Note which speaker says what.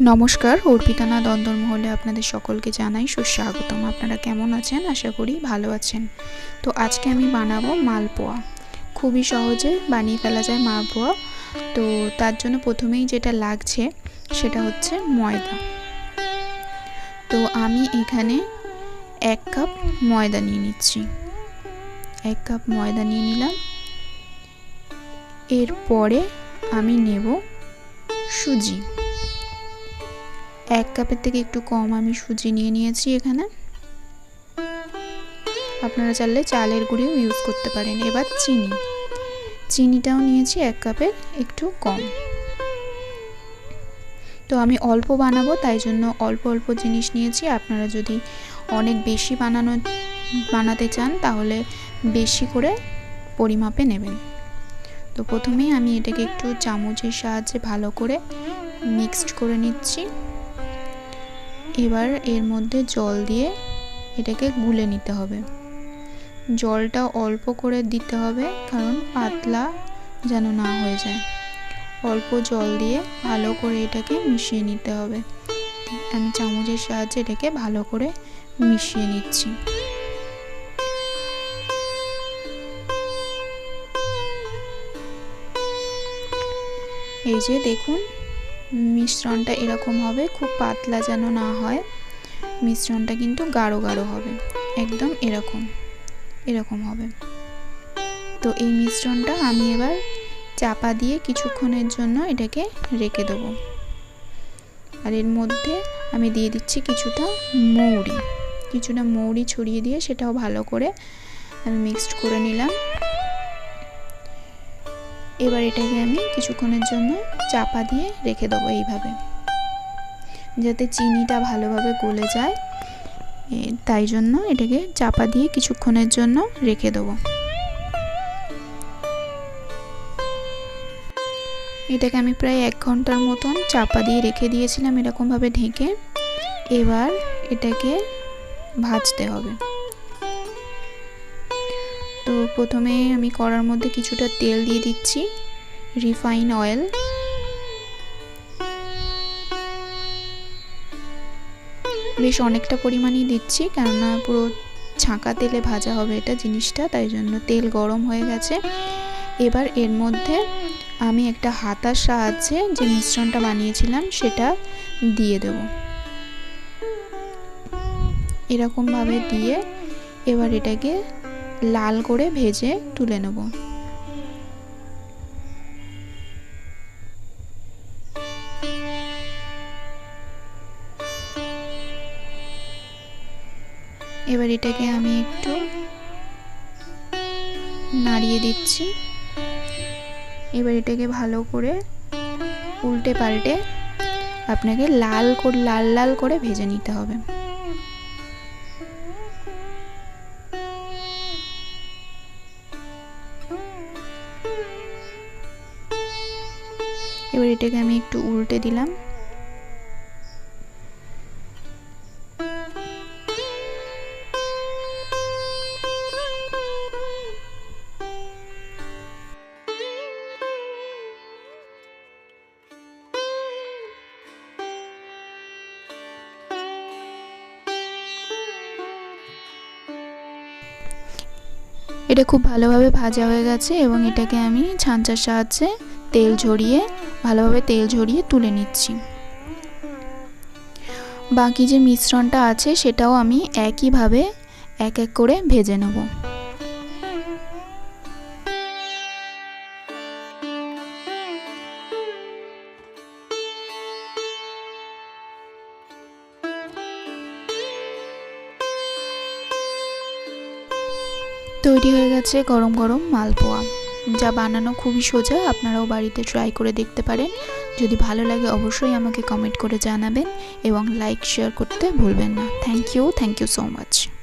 Speaker 1: নমস্কার অর্পিতানা দ্বন্দ্বমহলে আপনাদের সকলকে জানাই সুস্বাগতম। আপনারা কেমন আছেন? আশা করি ভালো আছেন। তো আজকে আমি বানাবো মালপোয়া। খুবই সহজে বানিয়ে ফেলা যায় মালপোয়া। তো তার জন্য প্রথমেই যেটা লাগছে সেটা হচ্ছে ময়দা। তো আমি এখানে এক কাপ ময়দা নিয়ে নিচ্ছি। এক কাপ ময়দা নিয়ে নিলাম। এরপরে আমি নেব সুজি। এক কাপের থেকে একটু কম আমি সুজি নিয়ে নিয়েছি এখানে। আপনারা চাইলে চালের গুঁড়িও ইউজ করতে পারেন। এবার চিনি। চিনিটাও নিয়েছি এক কাপের একটু কম। তো আমি অল্প বানাবো, তাই জন্য অল্প অল্প জিনিস নিয়েছি। আপনারা যদি অনেক বেশি বানানো, বানাতে চান, তাহলে বেশি করে পরিমাপে নেবেন। তো প্রথমেই আমি এটাকে একটু চামচের সাহায্যে ভালো করে মিক্সড করে নিচ্ছি। এবার এর মধ্যে জল দিয়ে এটাকে গুলে নিতে হবে। জলটা অল্প করে দিতে হবে কারণ পাতলা যেন না হয়ে যায়। অল্প জল দিয়ে ভালো করে এটাকে মিশিয়ে নিতে হবে। আমি চামচের সাহায্যে এটাকে ভালো করে মিশিয়ে নিচ্ছি। এই যে দেখুন মিশ্রণটা এরকম হবে, খুব পাতলা যেন না হয়। মিশ্রণটা কিন্তু গাঢ় গাঢ় হবে, একদম এরকম এরকম হবে। তো এই মিশ্রণটা আমি এবার চাপা দিয়ে কিছুক্ষণের জন্য এটাকে রেখে দেবো। আর এর মধ্যে আমি দিয়ে দিচ্ছি কিছুটা মৌরি। কিছুটা মৌরি ছড়িয়ে দিয়ে সেটাও ভালো করে আমি মিক্সড করে নিলাম। এবার এটাকে আমি কিছুক্ষণের জন্য চাপা দিয়ে রেখে দেবো এইভাবে। যাতে চিনিটা ভালোভাবে গলে যায় তাই জন্য এটাকে চাপা দিয়ে কিছুক্ষণের জন্য রেখে দেবো। এটাকে আমি প্রায় এক ঘণ্টার মতন চাপা দিয়ে রেখে দিয়েছিলাম এরকমভাবে ঢেকে। এবার এটাকে ভাজতে হবে। তো প্রথমে আমি কড়ার মধ্যে কিছুটা তেল দিয়ে দিচ্ছি, রিফাইন অয়েল। বেশ অনেকটা পরিমাণই দিচ্ছি, কেননা পুরো ছাঁকা তেলে ভাজা হবে এটা জিনিসটা, তাই জন্য তেল গরম হয়ে গেছে। এবার এর মধ্যে আমি একটা হাতার সাহায্যে যে মিশ্রণটা বানিয়েছিলাম সেটা দিয়ে দেব। এরকমভাবে দিয়ে এবার এটাকে লাল করে ভেজে তুলে নেব। এবার এটাকে আমি একটু নাড়িয়ে দিচ্ছি। এবার এটাকে ভালো করে উল্টে পাল্টে আপনাকে লাল করে, লাল লাল করে ভেজে নিতে হবে। এবার এটাকে আমি একটু উল্টে দিলাম। এটা খুব ভালোভাবে ভাজা হয়ে গেছে এবং এটাকে আমি ছাঁচার সাহায্যে তেল ঝরিয়ে ভালোভাবে তেল ঝরিয়ে তুলে নিচ্ছি। বাকি যে মিশ্রণটা আছে, সেটাও আমি একইভাবে এক এক করে ভেজে নেব। তৈরি হয়ে গেছে গরম গরম মালপোয়া। যা বানানো খুবই সোজা, আপনারাও বাড়িতে ট্রাই করে দেখতে পারেন। যদি ভালো লাগে অবশ্যই আমাকে কমেন্ট করে জানাবেন এবং লাইক শেয়ার করতে ভুলবেন না। Thank you thank you so much